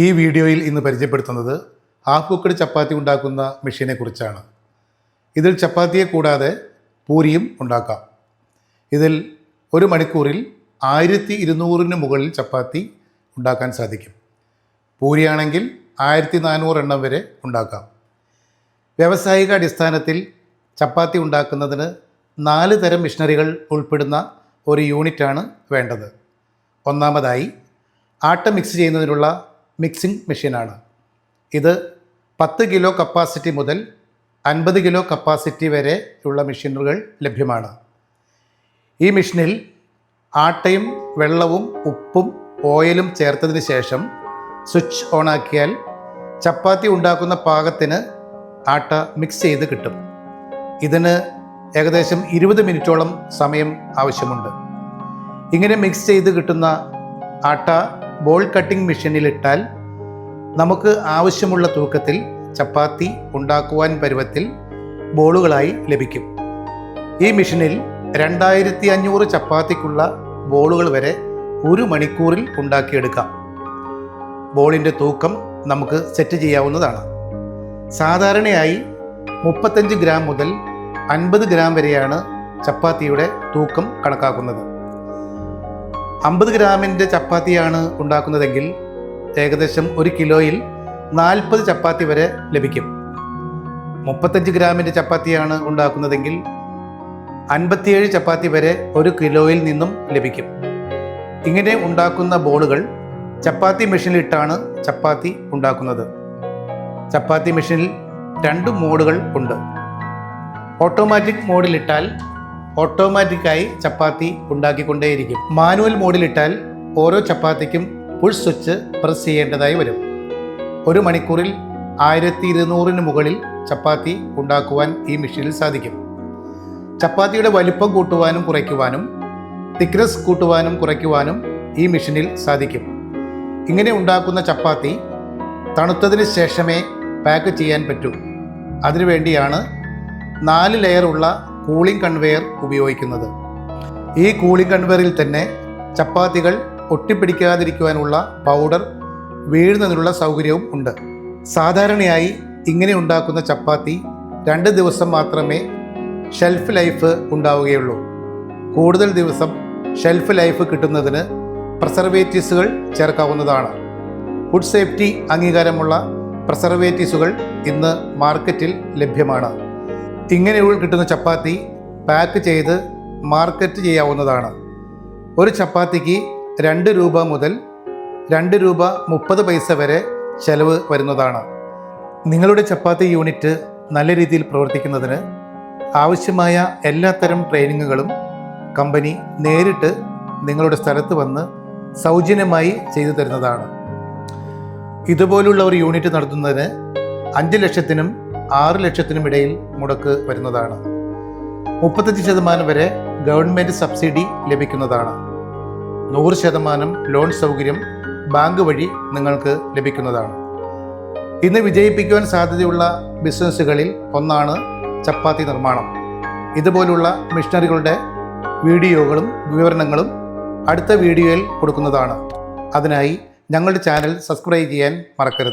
ഈ വീഡിയോയിൽ ഇന്ന് പരിചയപ്പെടുത്തുന്നത് ഹാഫ് കുക്കഡ് ചപ്പാത്തി ഉണ്ടാക്കുന്ന മെഷീനെ കുറിച്ചാണ്. ഇതിൽ ചപ്പാത്തിയെ കൂടാതെ പൂരിയും ഉണ്ടാക്കാം. ഇതിൽ ഒരു മണിക്കൂറിൽ ആയിരത്തി ഇരുന്നൂറിന് മുകളിൽ ചപ്പാത്തി ഉണ്ടാക്കാൻ സാധിക്കും. പൂരിയാണെങ്കിൽ ആയിരത്തി നാനൂറ് എണ്ണം വരെ ഉണ്ടാക്കാം. വ്യാവസായിക അടിസ്ഥാനത്തിൽ ചപ്പാത്തി ഉണ്ടാക്കുന്നതിന് നാല് തരം മിഷനറികൾ ഉൾപ്പെടുന്ന ഒരു യൂണിറ്റാണ് വേണ്ടത്. ഒന്നാമതായി ആട്ട മിക്സ് ചെയ്യുന്നതിനുള്ള മിക്സിംഗ് മെഷീനാണ്. ഇത് പത്ത് കിലോ കപ്പാസിറ്റി മുതൽ അൻപത് കിലോ കപ്പാസിറ്റി വരെ ഉള്ള മെഷീനുകൾ ലഭ്യമാണ്. ഈ മെഷീനിൽ ആട്ടയും വെള്ളവും ഉപ്പും ഓയിലും ചേർത്തതിന് ശേഷം സ്വിച്ച് ഓണാക്കിയാൽ ചപ്പാത്തി ഉണ്ടാക്കുന്ന പാകത്തിന് ആട്ട മിക്സ് ചെയ്ത് കിട്ടും. ഇതിന് ഏകദേശം ഇരുപത് മിനിറ്റോളം സമയം ആവശ്യമുണ്ട്. ഇങ്ങനെ മിക്സ് ചെയ്ത് കിട്ടുന്ന ആട്ട ബോൾ കട്ടിംഗ് മെഷീനിലിട്ടാൽ നമുക്ക് ആവശ്യമുള്ള തൂക്കത്തിൽ ചപ്പാത്തി ഉണ്ടാക്കുവാൻ പരുവത്തിൽ ബോളുകളായി ലഭിക്കും. ഈ മെഷീനിൽ രണ്ടായിരത്തി അഞ്ഞൂറ് ചപ്പാത്തിക്കുള്ള ബോളുകൾ വരെ ഒരു മണിക്കൂറിൽ ഉണ്ടാക്കിയെടുക്കാം. ബോളിന്റെ തൂക്കം നമുക്ക് സെറ്റ് ചെയ്യാവുന്നതാണ്. സാധാരണയായി മുപ്പത്തഞ്ച് ഗ്രാം മുതൽ അൻപത് ഗ്രാം വരെയാണ് ചപ്പാത്തിയുടെ തൂക്കം കണക്കാക്കുന്നത്. അമ്പത് ഗ്രാമിന്റെ ചപ്പാത്തിയാണ് ഉണ്ടാക്കുന്നതെങ്കിൽ ഏകദേശം ഒരു കിലോയിൽ നാൽപ്പത് ചപ്പാത്തി വരെ ലഭിക്കും. മുപ്പത്തഞ്ച് ഗ്രാമിന്റെ ചപ്പാത്തിയാണ് ഉണ്ടാക്കുന്നതെങ്കിൽ അൻപത്തിയേഴ് ചപ്പാത്തി വരെ ഒരു കിലോയിൽ നിന്നും ലഭിക്കും. ഇങ്ങനെ ഉണ്ടാക്കുന്ന ബോളുകൾ ചപ്പാത്തി മെഷീനിലിട്ടാണ് ചപ്പാത്തി ഉണ്ടാക്കുന്നത്. ചപ്പാത്തി മെഷീനിൽ രണ്ട് മോഡുകൾ ഉണ്ട്. ഓട്ടോമാറ്റിക് മോഡിലിട്ടാൽ ഓട്ടോമാറ്റിക്കായി ചപ്പാത്തി ഉണ്ടാക്കിക്കൊണ്ടേയിരിക്കും. മാനുവൽ മോഡിലിട്ടാൽ ഓരോ ചപ്പാത്തിക്കും പുൾ സ്വിച്ച് പ്രസ് ചെയ്യേണ്ടതായി വരും. ഒരു മണിക്കൂറിൽ ആയിരത്തി ഇരുന്നൂറിന് മുകളിൽ ചപ്പാത്തി ഉണ്ടാക്കുവാൻ ഈ മെഷീനിൽ സാധിക്കും. ചപ്പാത്തിയുടെ വലിപ്പം കൂട്ടുവാനും കുറയ്ക്കുവാനും തിക്നെസ് കൂട്ടുവാനും കുറയ്ക്കുവാനും ഈ മെഷീനിൽ സാധിക്കും. ഇങ്ങനെ ഉണ്ടാക്കുന്ന ചപ്പാത്തി തണുത്തതിന് ശേഷമേ പാക്ക് ചെയ്യാൻ പറ്റൂ. അതിനുവേണ്ടിയാണ് നാല് ലെയറുള്ള കൂളിംഗ് കൺവെയർ ഉപയോഗിക്കുന്നത്. ഈ കൂളിംഗ് കൺവെയറിൽ തന്നെ ചപ്പാത്തികൾ ഒട്ടിപ്പിടിക്കാതിരിക്കുവാനുള്ള പൗഡർ വീഴുന്നതിനുള്ള സൗകര്യവും ഉണ്ട്. സാധാരണയായി ഇങ്ങനെ ഉണ്ടാക്കുന്ന ചപ്പാത്തി രണ്ട് ദിവസം മാത്രമേ ഷെൽഫ് ലൈഫ് ഉണ്ടാവുകയുള്ളൂ. കൂടുതൽ ദിവസം ഷെൽഫ് ലൈഫ് കിട്ടുന്നതിന് പ്രസർവേറ്റീസുകൾ ചേർക്കാവുന്നതാണ്. ഫുഡ് സേഫ്റ്റി അംഗീകാരമുള്ള പ്രസർവേറ്റീസുകൾ ഇന്ന് മാർക്കറ്റിൽ ലഭ്യമാണ്. ഇങ്ങനെ കിട്ടുന്ന ചപ്പാത്തി പാക്ക് ചെയ്ത് മാർക്കറ്റ് ചെയ്യാവുന്നതാണ്. ഒരു ചപ്പാത്തിക്ക് രണ്ട് രൂപ മുതൽ രണ്ട് രൂപ മുപ്പത് പൈസ വരെ ചെലവ് വരുന്നതാണ്. നിങ്ങളുടെ ചപ്പാത്തി യൂണിറ്റ് നല്ല രീതിയിൽ പ്രവർത്തിക്കുന്നതിന് ആവശ്യമായ എല്ലാത്തരം ട്രെയിനിങ്ങുകളും കമ്പനി നേരിട്ട് നിങ്ങളുടെ സ്ഥലത്ത് വന്ന് സൗജന്യമായി ചെയ്തു തരുന്നതാണ്. ഇതുപോലുള്ള ഒരു യൂണിറ്റ് നടത്തുന്നതിന് അഞ്ച് ലക്ഷത്തിനും ആറ് ലക്ഷത്തിനും ഇടയിൽ മുടക്ക് വരുന്നതാണ്. മുപ്പത്തഞ്ച് ശതമാനം വരെ ഗവൺമെന്റ് സബ്സിഡി ലഭിക്കുന്നതാണ്. നൂറ് ശതമാനം ലോൺ സൗകര്യം ബാങ്ക് വഴി നിങ്ങൾക്ക് ലഭിക്കുന്നതാണ്. ഇന്ന് വിജയിപ്പിക്കുവാൻ സാധ്യതയുള്ള ബിസിനസ്സുകളിൽ ഒന്നാണ് ചപ്പാത്തി നിർമ്മാണം. ഇതുപോലുള്ള മിഷനറികളുടെ വീഡിയോകളും വിവരണങ്ങളും അടുത്ത വീഡിയോയിൽ കൊടുക്കുന്നതാണ്. അതിനായി ഞങ്ങളുടെ ചാനൽ സബ്സ്ക്രൈബ് ചെയ്യാൻ മറക്കരുത്.